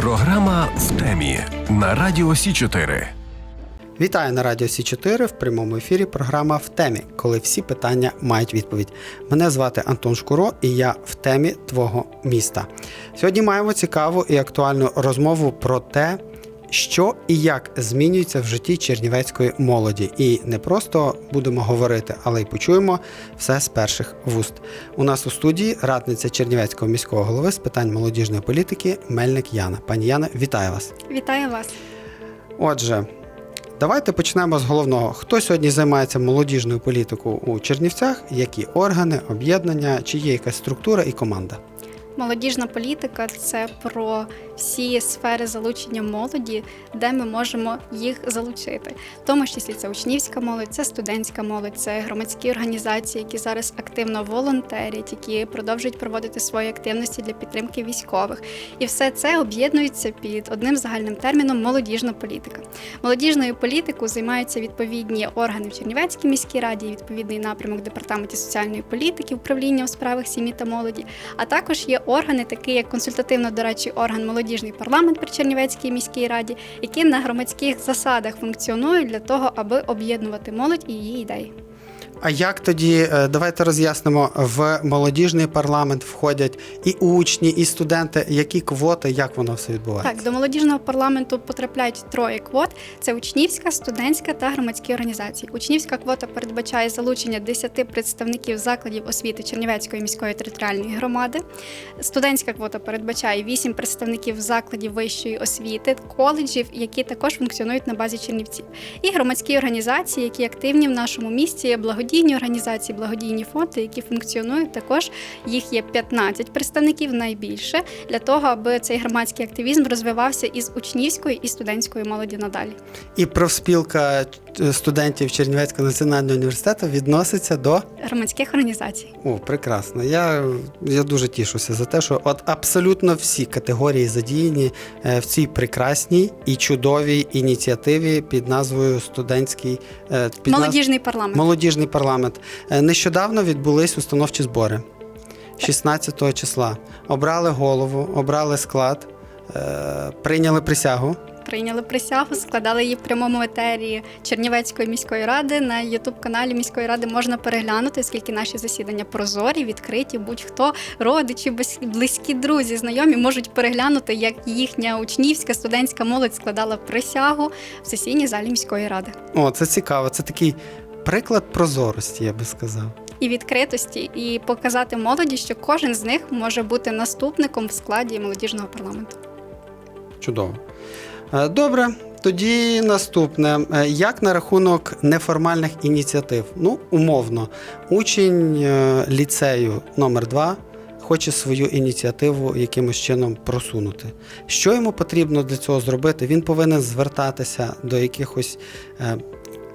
Програма в темі на радіо Сі 4 Вітаю на радіо Сі 4 в прямому ефірі. Програма в темі, коли всі питання мають відповідь. Мене звати Антон Шкуро, і я в темі твого міста. Сьогодні маємо цікаву і актуальну розмову про те, що і як змінюється в житті чернівецької молоді. І не просто будемо говорити, але й почуємо все з перших вуст. У нас у студії радниця Чернівецького міського голови з питань молодіжної політики Мельник Яна. Пані Яна, вітаю вас. Вітаю вас. Отже, давайте почнемо з головного. Хто сьогодні займається молодіжною політикою у Чернівцях? Які органи, об'єднання, чи є якась структура і команда? Молодіжна політика це про всі сфери залучення молоді, де ми можемо їх залучити. В тому числі це учнівська молодь, це студентська молодь, це громадські організації, які зараз активно волонтерять, які продовжують проводити свої активності для підтримки військових. І все це об'єднується під одним загальним терміном молодіжна політика. Молодіжною політикою займаються відповідні органи в Чернівецькій міській раді, відповідний напрямок департаменті соціальної політики, управління у справах сім'ї та молоді. А також є органи, такі як консультативно-дорадчий орган молодіжний парламент при Чернівецькій міській раді, які на громадських засадах функціонують для того, аби об'єднувати молодь і її ідеї. А як тоді, е, давайте роз'яснимо, в молодіжний парламент входять і учні, і студенти. Які квоти, як воно все відбувається? Так, до молодіжного парламенту потрапляють троє квот: це учнівська, студентська та громадські організації. Учнівська квота передбачає залучення 10 представників закладів освіти Чернівецької міської територіальної громади. Студентська квота передбачає 8 представників закладів вищої освіти, коледжів, які також функціонують на базі Чернівців. І громадські організації, які активні в нашому місті, благодійні організації, благодійні фонди, які функціонують також. Їх є 15 представників найбільше для того, аби цей громадський активізм розвивався із учнівської і студентської молоді надалі. І профспілка студентів Чернівецького національного університету відноситься до Громадських організацій. О, прекрасно. Я, я дуже тішуся за те, що от абсолютно всі категорії задіяні е, в цій прекрасній і чудовій ініціативі під назвою студентський е, під наз- Молодіжний парламент. молодіжний парламент. Е, Нещодавно відбулись установчі збори 16 числа. Обрали голову, обрали склад, прийняли присягу. Прийняли присягу, складали її в прямому етері Чернівецької міської ради. На Ютуб-каналі міської ради можна переглянути, оскільки наші засідання прозорі, відкриті. Будь-хто родичі, близькі друзі, знайомі можуть переглянути, як їхня учнівська студентська молодь складала присягу в сесійній залі міської ради. О, це цікаво. Це такий приклад прозорості, я би сказав. І відкритості, і показати молоді, що кожен з них може бути наступником в складі молодіжного парламенту. Чудово. Е, Добре, тоді наступне. Е, Як на рахунок неформальних ініціатив? Ну, умовно, учень е, ліцею номер 2 хоче свою ініціативу якимось чином просунути. Що йому потрібно для цього зробити? Він повинен звертатися до якихось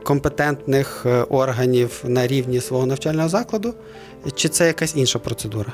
компетентних органів на рівні свого навчального закладу, чи це якась інша процедура?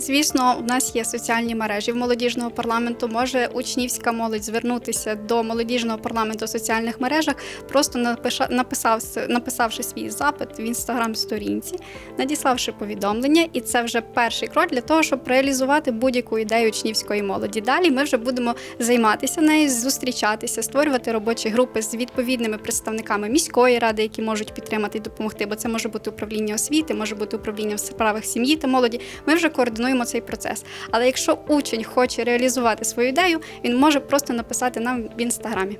Звісно, у нас є соціальні мережі в молодіжного парламенту. Може учнівська молодь звернутися до молодіжного парламенту в соціальних мережах, просто написав, написавши свій запит в інстаграм-сторінці, надіславши повідомлення, і це вже перший крок для того, щоб реалізувати будь-яку ідею учнівської молоді. Далі ми вже будемо займатися нею, зустрічатися, створювати робочі групи з відповідними представниками міської ради, які можуть підтримати і допомогти. Бо це може бути управління освіти, може бути управління в справах сім'ї та молоді. Ми вже координуємо цей процес. Але якщо учень хоче реалізувати свою ідею, він може просто написати нам в інстаграмі.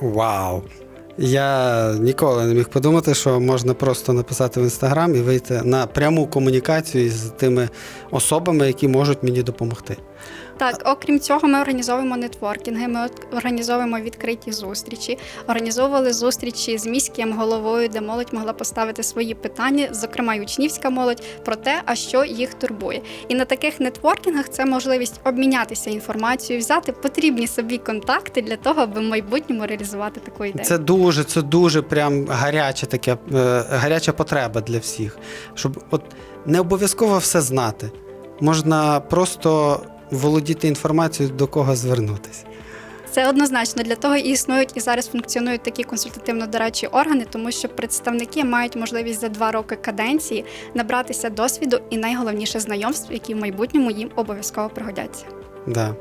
Вау! Я ніколи не міг подумати, що можна просто написати в інстаграм і вийти на пряму комунікацію з тими особами, які можуть мені допомогти. Так, окрім цього, ми організовуємо нетворкінги, ми організовуємо відкриті зустрічі, організовували зустрічі з міським головою, де молодь могла поставити свої питання, зокрема й учнівська молодь, про те, а що їх турбує. І на таких нетворкінгах це можливість обмінятися інформацією, взяти потрібні собі контакти для того, аби в майбутньому реалізувати таку ідею. Це дуже, це дуже прям гаряче таке, е, гаряча потреба для всіх. Щоб от не обов'язково все знати. Можна просто володіти інформацією, до кого звернутися. Це однозначно для того і існують і зараз функціонують такі консультативно-дорадчі органи, тому що представники мають можливість за два роки каденції набратися досвіду і найголовніше знайомств, які в майбутньому їм обов'язково пригодяться. Да.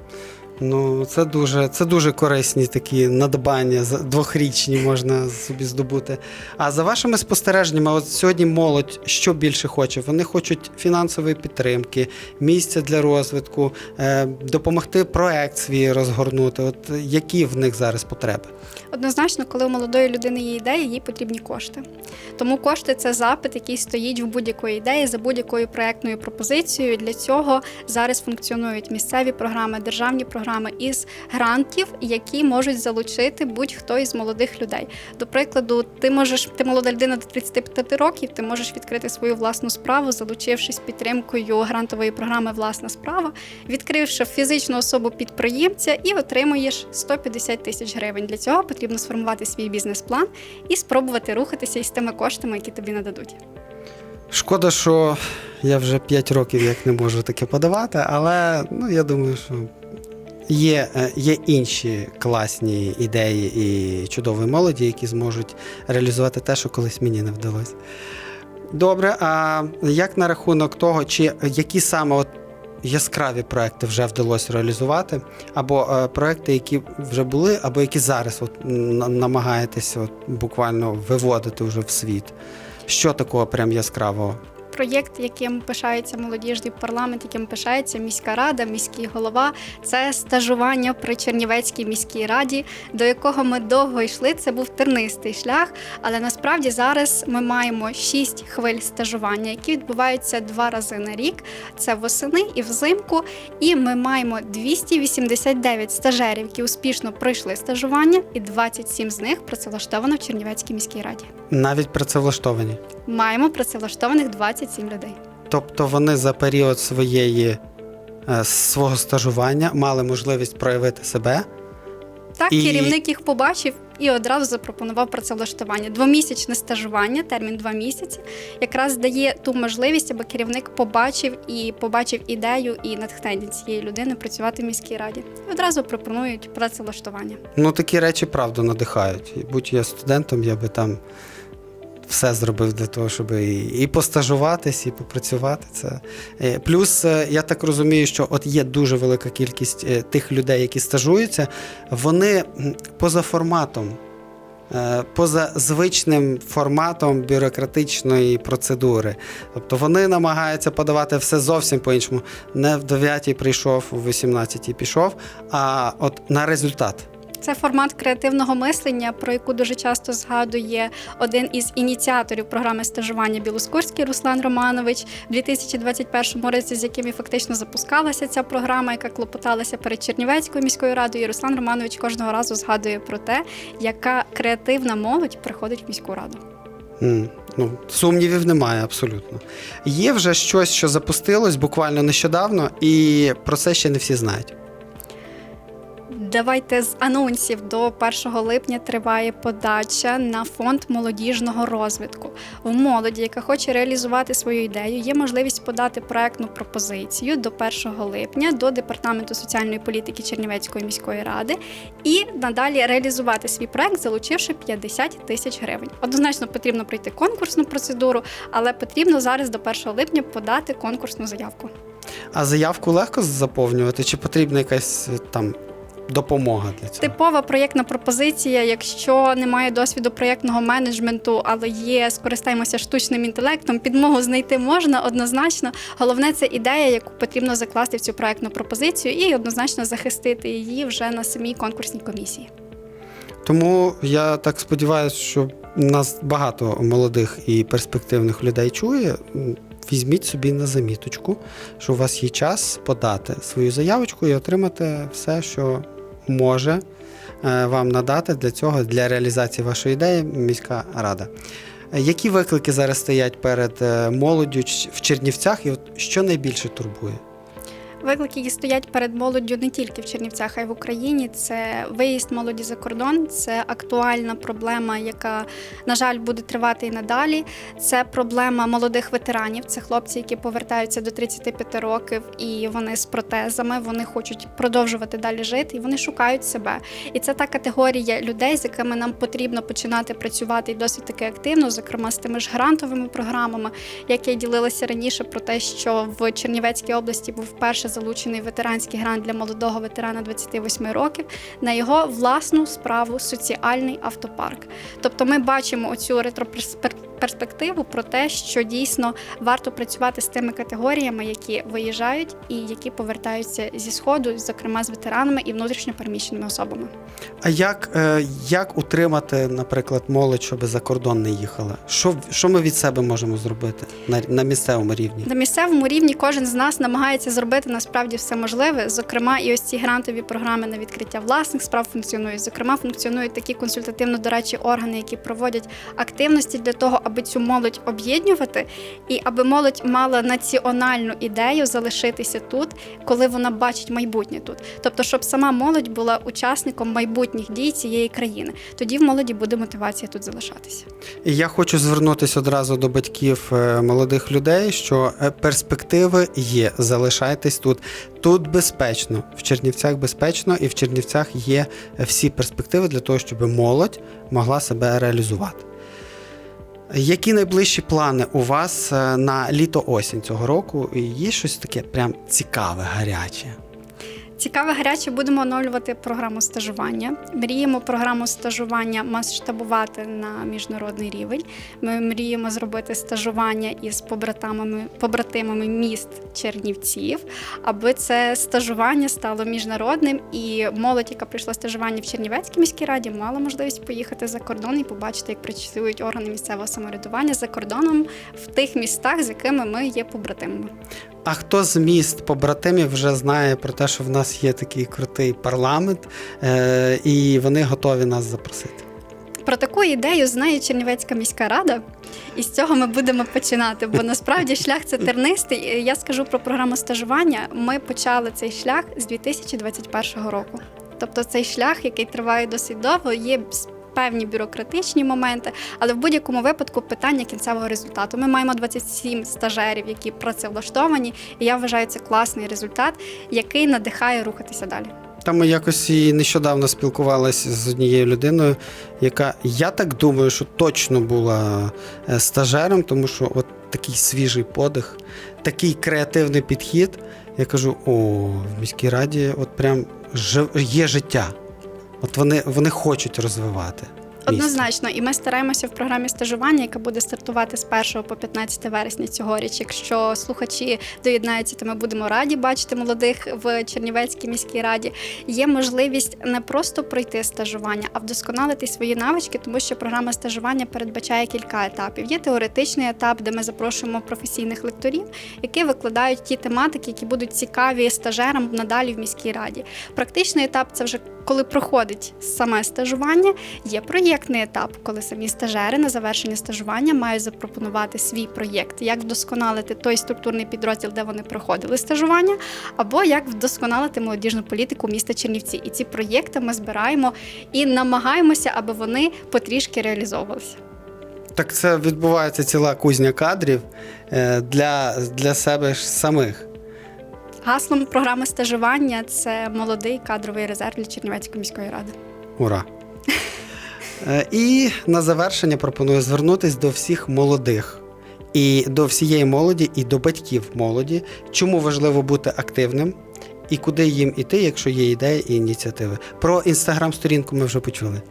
Ну, це дуже, це дуже корисні такі надбання, двохрічні можна собі здобути. А за вашими спостереженнями, от сьогодні молодь що більше хоче? Вони хочуть фінансової підтримки, місця для розвитку, е, допомогти проект свій розгорнути. От які в них зараз потреби? Однозначно, коли у молодої людини є ідея, їй потрібні кошти. Тому кошти це запит, який стоїть в будь-якої ідеї за будь-якою проектною пропозицією. Для цього зараз функціонують місцеві програми, державні програми із грантів, які можуть залучити будь-хто із молодих людей. До прикладу, ти можеш, ти молода людина до 35 років, ти можеш відкрити свою власну справу, залучившись підтримкою грантової програми Власна справа, відкривши фізичну особу підприємця і отримуєш 150 тисяч гривень. Для цього потрібно сформувати свій бізнес-план і спробувати рухатися із тими коштами, які тобі нададуть. Шкода, що я вже 5 років як не можу таке подавати, але ну, я думаю, що є, е, є інші класні ідеї і чудові молоді, які зможуть реалізувати те, що колись мені не вдалося. Добре, а як на рахунок того, чи які саме от яскраві проекти вже вдалося реалізувати, або е, проекти, які вже були, або які зараз от, намагаєтесь от, буквально виводити вже в світ? Що такого прям яскравого? Проєкт, яким пишається молодіжний парламент, яким пишається міська рада, міський голова, це стажування при Чернівецькій міській раді, до якого ми довго йшли. Це був тернистий шлях, але насправді зараз ми маємо шість хвиль стажування, які відбуваються два рази на рік. Це восени і взимку. І ми маємо 289 стажерів, які успішно пройшли стажування, і 27 з них працевлаштовано в Чернівецькій міській раді. Навіть працевлаштовані. Маємо працевлаштованих 27 людей. Тобто вони за період своєї е, свого стажування мали можливість проявити себе. Так, І- керівник їх побачив і одразу запропонував працевлаштування. Двомісячне стажування, термін два місяці, якраз дає ту можливість, аби керівник побачив і побачив ідею і натхнення цієї людини працювати в міській раді. І одразу пропонують працевлаштування. Ну такі речі правда надихають. Будь я студентом, я би там все зробив для того, щоб і, і постажуватись, і попрацювати. Це Е, плюс е, я так розумію, що от є дуже велика кількість е, тих людей, які стажуються, вони поза форматом. Поза звичним форматом бюрократичної процедури. Тобто вони намагаються подавати все зовсім по-іншому. Не в 9 прийшов, у 18 пішов, а от на результат. Це формат креативного мислення, про яку дуже часто згадує один із ініціаторів програми стажування Білоскурський Руслан Романович у 2021 році, з яким і фактично запускалася ця програма, яка клопоталася перед Чернівецькою міською радою. І Руслан Романович кожного разу згадує про те, яка креативна молодь приходить в міську раду. М, Ну, сумнівів немає абсолютно. Є вже щось, що запустилось буквально нещодавно, і про це ще не всі знають. Давайте з анонсів до 1 липня триває подача на фонд молодіжного розвитку. В молоді, яка хоче реалізувати свою ідею, є можливість подати проектну пропозицію до 1 липня до департаменту соціальної політики Чернівецької міської ради і надалі реалізувати свій проект, залучивши 50 тисяч гривень. Однозначно потрібно пройти конкурсну процедуру, але потрібно зараз до 1 липня подати конкурсну заявку. А заявку легко заповнювати, чи потрібна якась там допомога для цього? Типова проєктна пропозиція, якщо немає досвіду проєктного менеджменту, але є, скористаємося штучним інтелектом, підмогу знайти можна однозначно. Головне це ідея, яку потрібно закласти в цю проєктну пропозицію, і однозначно захистити її вже на самій конкурсній комісії. Тому я так сподіваюся, що нас багато молодих і перспективних людей чує. Візьміть собі на заміточку, що у вас є час подати свою заявочку і отримати все, що може е, вам надати для цього, для реалізації вашої ідеї міська рада. Які виклики зараз стоять перед е, молоддю в Чернівцях, і от що найбільше турбує? Виклики, які стоять перед молоддю не тільки в Чернівцях, а й в Україні. Це виїзд молоді за кордон, це актуальна проблема, яка, на жаль, буде тривати і надалі. Це проблема молодих ветеранів. Це хлопці, які повертаються до 35 років, і вони з протезами, вони хочуть продовжувати далі жити, і вони шукають себе. І це та категорія людей, з якими нам потрібно починати працювати і досить таки активно, зокрема з тими ж грантовими програмами, як я ділилася раніше про те, що в Чернівецькій області був вперше залучений ветеранський грант для молодого ветерана 28 років на його власну справу соціальний автопарк. Тобто ми бачимо оцю ретроперспективу про те, що дійсно варто працювати з тими категоріями, які виїжджають і які повертаються зі сходу, зокрема з ветеранами і внутрішньо переміщеними особами. А як, е, як утримати, наприклад, молодь, щоб за кордон не їхала? Що, що ми від себе можемо зробити на, на місцевому рівні? На місцевому рівні кожен з нас намагається зробити насправді все можливе. Зокрема, і ось ці грантові програми на відкриття власних справ функціонують. Зокрема, функціонують такі консультативно-дорадчі органи, які проводять активності для того, аби цю молодь об'єднувати, і аби молодь мала національну ідею залишитися тут, коли вона бачить майбутнє тут. Тобто, щоб сама молодь була учасником майбутніх дій цієї країни. Тоді в молоді буде мотивація тут залишатися. Я хочу звернутися одразу до батьків е, молодих людей, що е, перспективи є. Залишайтесь тут. Тут безпечно, в Чернівцях безпечно, і в Чернівцях є всі перспективи для того, щоб молодь могла себе реалізувати. Які найближчі плани у вас е, на літо-осінь цього року? Є щось таке прям цікаве, гаряче? Цікаве гаряче будемо оновлювати програму стажування. Мріємо програму стажування масштабувати на міжнародний рівень. Ми мріємо зробити стажування із побратимами, побратимами міст Чернівців, аби це стажування стало міжнародним, і молодь, яка прийшла стажування в Чернівецькій міській раді, мала можливість поїхати за кордон і побачити, як працюють органи місцевого самоврядування за кордоном в тих містах, з якими ми є побратимами. А хто з міст побратимів вже знає про те, що в нас є такий крутий парламент, е- і вони готові нас запросити? Про таку ідею знає Чернівецька міська рада, і з цього ми будемо починати. Бо насправді шлях це тернистий. Я скажу про програму стажування. Ми почали цей шлях з 2021 року. Тобто цей шлях, який триває досить довго, є певні бюрократичні моменти, але в будь-якому випадку питання кінцевого результату. Ми маємо 27 стажерів, які працевлаштовані, і я вважаю це класний результат, який надихає рухатися далі. Там ми якось і нещодавно спілкувалися з однією людиною, яка, я так думаю, що точно була е, стажером, тому що от такий свіжий подих, такий креативний підхід. Я кажу: о, в міській раді от прям є життя. От вони, вони хочуть розвивати. Однозначно, і ми стараємося в програмі стажування, яка буде стартувати з 1 по 15 вересня цьогоріч. Якщо слухачі доєднаються, то ми будемо раді бачити молодих в Чернівецькій міській раді. Є можливість не просто пройти стажування, а вдосконалити свої навички, тому що програма стажування передбачає кілька етапів. Є теоретичний етап, де ми запрошуємо професійних лекторів, які викладають ті тематики, які будуть цікаві стажерам надалі в міській раді. Практичний етап це вже коли проходить саме стажування. Є проєктний етап, коли самі стажери на завершення стажування мають запропонувати свій проєкт, як вдосконалити той структурний підрозділ, де вони проходили стажування, або як вдосконалити молодіжну політику міста Чернівці. І ці проєкти ми збираємо і намагаємося, аби вони потрішки реалізовувалися. Так це відбувається ціла кузня кадрів е, для, для себе ж самих. Гаслом програми стажування це молодий кадровий резерв для Чернівецької міської ради. Ура! Е, І на завершення пропоную звернутися до всіх молодих. І до всієї молоді, і до батьків молоді, чому важливо бути активним і куди їм іти, якщо є ідеї і ініціативи. Про інстаграм-сторінку ми вже почули.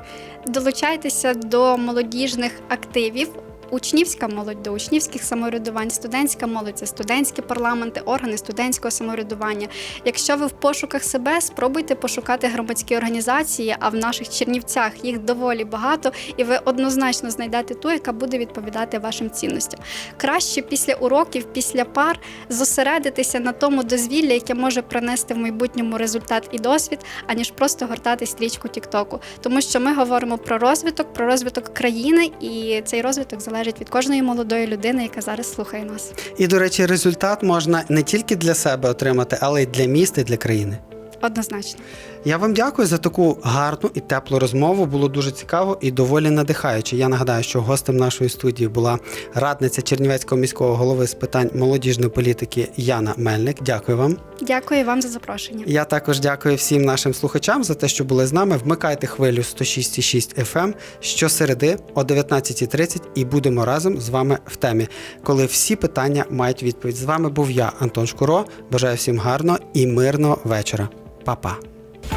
Долучайтеся до молодіжних активів. Учнівська молодь до учнівських самоврядувань, студентська молодь це студентські парламенти, органи студентського самоврядування. Якщо ви в пошуках себе, спробуйте пошукати громадські організації, а в наших Чернівцях їх доволі багато, і ви однозначно знайдете ту, яка буде відповідати вашим цінностям. Краще після уроків, після пар зосередитися на тому дозвіллі, яке може принести в майбутньому результат і досвід, аніж просто гортати стрічку Тіктоку. Тому що ми говоримо про розвиток, про розвиток країни, і цей розвиток залежить від кожної молодої людини, яка зараз слухає нас. І, до речі, результат можна не тільки для себе отримати, але й для міста і для країни. Однозначно. Я вам дякую за таку гарну і теплу розмову. Було дуже цікаво і доволі надихаюче. Я нагадаю, що гостем нашої студії була радниця Чернівецького міського голови з питань молодіжної політики Яна Мельник. Дякую вам. Дякую вам за запрошення. Я також дякую всім нашим слухачам за те, що були з нами. Вмикайте хвилю 106,6 FM щосереди о 19.30 і будемо разом з вами в темі, коли всі питання мають відповідь. З вами був я, Антон Шкуро. Бажаю всім гарного і мирного вечора. Па-па.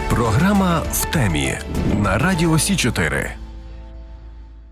Програма в темі на Радіо Сі 4